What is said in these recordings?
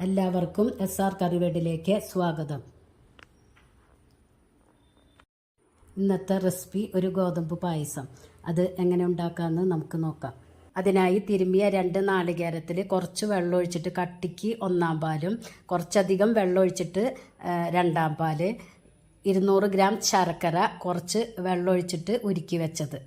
എല്ലാവർക്കും S R കറിവേഡിലേക്ക് സ്വാഗതം. ഇന്നത്തെ റെസിപ്പി ഒരു ഗോതമ്പ് പായസം. അത് എങ്ങനെ ഉണ്ടാക്കാമെന്ന് നമുക്ക് നോക്കാം. അതിനായി തിരുമ്മിയ രണ്ട് നാളികേരത്തിൽ കുറച്ച് വെള്ളം ഒഴിച്ചിട്ട് കട്ടിക്ക് ഒന്നാം പാലും കുറച്ചധികം വെള്ളം ഒഴിച്ചിട്ട് രണ്ടാം പാൽ ഇരുന്നൂറ് ഗ്രാം ശർക്കര കുറച്ച് വെള്ളം ഒഴിച്ചിട്ട് ഉരുക്കി വെച്ചത്.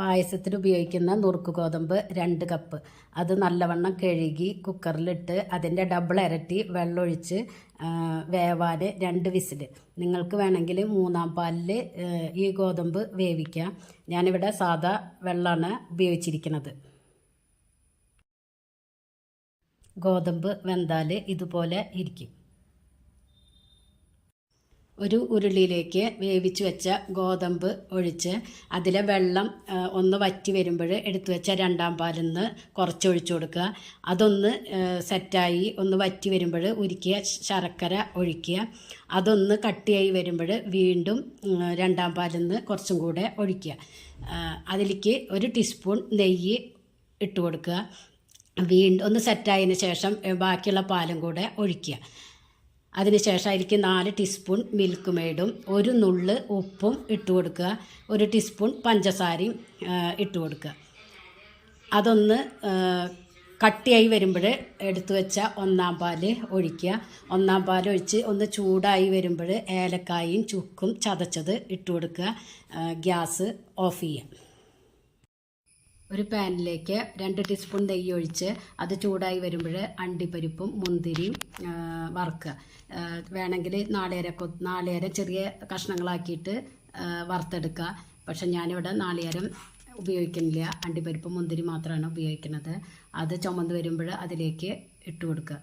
പായസത്തിന് ഉപയോഗിക്കുന്ന നുറുക്ക് ഗോതമ്പ് രണ്ട് കപ്പ്. അത് നല്ലവണ്ണം കഴുകി കുക്കറിലിട്ട് അതിന്റെ ഡബിൾ ഇരട്ടി വെള്ളമൊഴിച്ച് വേവാൻ രണ്ട് വിസിൽ നിങ്ങൾക്ക് വേണമെങ്കിൽ മൂന്നാം പാലിൽ ഈ ഗോതമ്പ് വേവിക്കാം. ഞാനിവിടെ സാദാ വെള്ളമാണ് ഉപയോഗിച്ചിരിക്കുന്നത്. ഗോതമ്പ് വെന്താൽ ഇതുപോലെ ഇരിക്കും. ഒരു ഉരുളിയിലേക്ക് വേവിച്ച് വെച്ച ഗോതമ്പ് ഒഴിച്ച് അതിലെ വെള്ളം ഒന്ന് വറ്റി വരുമ്പോൾ എടുത്തു വെച്ച രണ്ടാം പാലിൽ നിന്ന് കുറച്ച് ഒഴിച്ചു കൊടുക്കുക. അതൊന്ന് സെറ്റായി ഒന്ന് വറ്റി വരുമ്പോൾ ഉരുക്കിയ ശർക്കര ഒഴിക്കുക. അതൊന്ന് കട്ടിയായി വരുമ്പോൾ വീണ്ടും രണ്ടാം പാലിൽ നിന്ന് കുറച്ചും കൂടെ ഒഴിക്കുക. അതിലേക്ക് ഒരു ടീസ്പൂൺ നെയ്യ് ഇട്ട് കൊടുക്കുക. വീണ്ടും ഒന്ന് സെറ്റായതിന് ശേഷം ബാക്കിയുള്ള പാലും കൂടെ ഒഴിക്കുക. അതിനുശേഷം അതിലേക്ക് നാല് ടീസ്പൂൺ മിൽക്ക് മെയ്ഡും ഒരു നുള്ള് ഉപ്പും ഇട്ട് കൊടുക്കുക. ഒരു ടീസ്പൂൺ പഞ്ചസാരയും ഇട്ട് കൊടുക്കുക. അതൊന്ന് കട്ടിയായി വരുമ്പോൾ എടുത്തു വെച്ച ഒന്നാം പാൽ ഒഴിക്കുക. ഒന്നാം പാൽ ഒഴിച്ച് ഒന്ന് ചൂടായി വരുമ്പോൾ ഏലക്കായും ചുക്കും ചതച്ചത് ഇട്ട് കൊടുക്കുക. ഗ്യാസ് ഓഫ് ചെയ്യുക. ഒരു പാനിലേക്ക് രണ്ട് ടീസ്പൂൺ നെയ്യ് ഒഴിച്ച് അത് ചൂടായി വരുമ്പോൾ അണ്ടിപ്പരിപ്പും മുന്തിരിയും വറുക്കുക. വേണമെങ്കിൽ നാളികേര കൊ നാളികേര ചെറിയ കഷ്ണങ്ങളാക്കിയിട്ട് വറുത്തെടുക്കുക. പക്ഷെ ഞാനിവിടെ നാളികേരം ഉപയോഗിക്കുന്നില്ല. അണ്ടിപ്പരിപ്പും മുന്തിരി മാത്രമാണ് ഉപയോഗിക്കുന്നത്. അത് ചുമന്ന് വരുമ്പോൾ അതിലേക്ക് ഇട്ട് കൊടുക്കുക.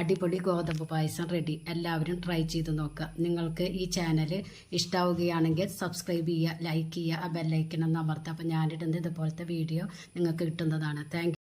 അടിപൊളി ഗോതമ്പ് പായസം റെഡി എല്ലാവരും ട്രൈ ചെയ്ത് നോക്കുക. നിങ്ങൾക്ക് ഈ ചാനൽ ഇഷ്ടാവുകയാണെങ്കിൽ സബ്സ്ക്രൈബ് ചെയ്യുക ലൈക്ക് ചെയ്യുക ആ ബെല്ലൈക്കൺ എന്ന് അമർത്തുക. അപ്പോൾ ഞാനിടുന്ന ഇതുപോലത്തെ വീഡിയോ നിങ്ങൾക്ക് കിട്ടുന്നതാണ്. താങ്ക്